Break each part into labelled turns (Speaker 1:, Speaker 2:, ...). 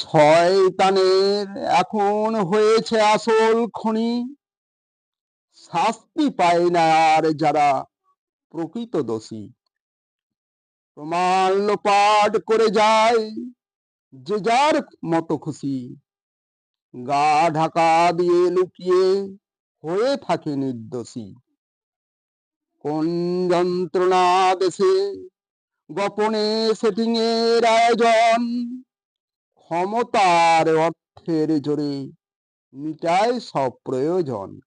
Speaker 1: শয়তানের এখন হয়েছে আসল খনি। শাস্তি পায় না আর যারা প্রকৃত দোষী। প্রমাণ লোপাট করে যায় যে যার মতো খুশি। গা ঢাকা দিয়ে লুকিয়ে হয়ে থাকে নির্দোষী। কোন যন্ত্রণা দেশে গোপনে সেটিং এর আয়োজন ক্ষমতার অর্থের জোরে মিটায় সব প্রয়োজন।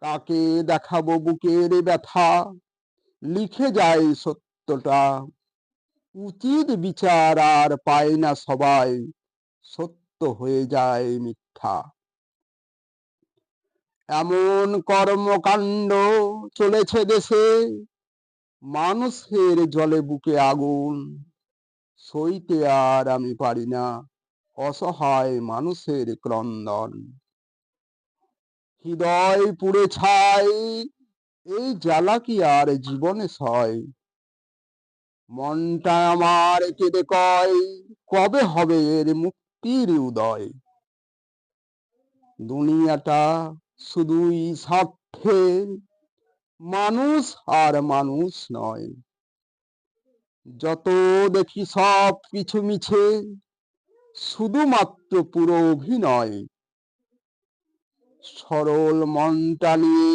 Speaker 1: কাকে দেখাবো বুকের ব্যথা? লিখে যায় সত্যটা। উচিত বিচার আর পায় না সবাই। সত্য হয়ে যায় মিথ্যা। এমন কর্মকাণ্ড চলেছে দেশে। মানুষের জলে বুকে আগুন। সইতে আর আমি পারি না। অসহায় মানুষের ক্রন্দন। হৃদয় পুড়ে ছাই, এই জ্বালা কি আর জীবনে সয়? মনটা আমার কেঁদে কয়, কবে হবে এর মুক্তির উদয়? দুনিয়াটা শুধুই স্বার্থের মানুষ আর মানুষ নয়। যত দেখি সব কিছু মিছে, শুধুমাত্র পুরো অভিনয়। সরল মনটা নিয়ে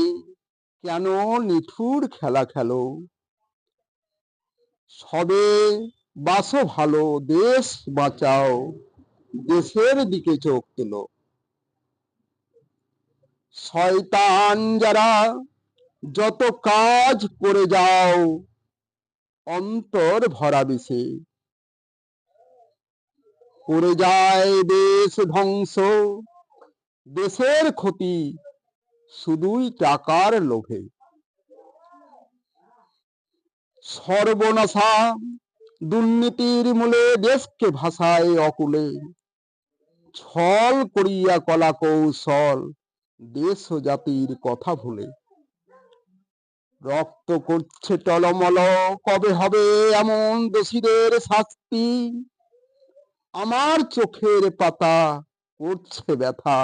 Speaker 1: কেন নিঠুর খেলা খেলো? সবে বাসো ভালো, দেশ বাঁচাও, দেশের দিকে চোখ তুলো। শয়তান যারা যত কাজ করে যাও অন্তর ভরা বিষে। করে যায় দেশ ধ্বংস। দেশের ক্ষতি শুধুই টাকার লোভে। সর্বনাশা দুর্নীতির মূলে দেশকে ভাষায় অকুলে। ছল করিয়া কলা কৌশল দেশ ও জাতির কথা ভুলে। রক্ত করছে টলমল, কবে হবে এমন দোষীদের শাস্তি? আমার চোখের পাতা করছে ব্যথা,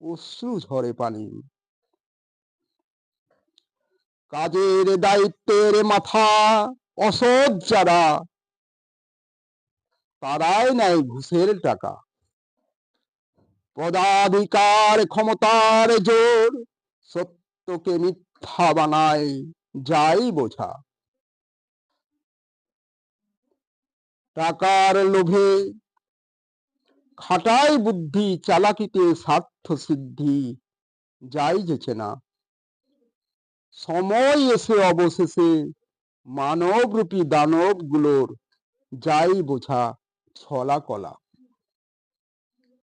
Speaker 1: অশ্রু ঝরে পানি। কাজের দায়িত্বের মাথা অসৎ যারা, তারাই নেয় ঘুষের টাকা। পদাধিকার ক্ষমতার জোর, সত্যকে মিথ্যা বানায় যাই বোঝা। টাকার লোভে খাটাই বুদ্ধি, চালাকিতে স্বার্থ সিদ্ধি, যাই যেছে না। সময় এসে অবশেষে মানবরূপী দানবগুলোর যাই বোঝা ছলা কলা।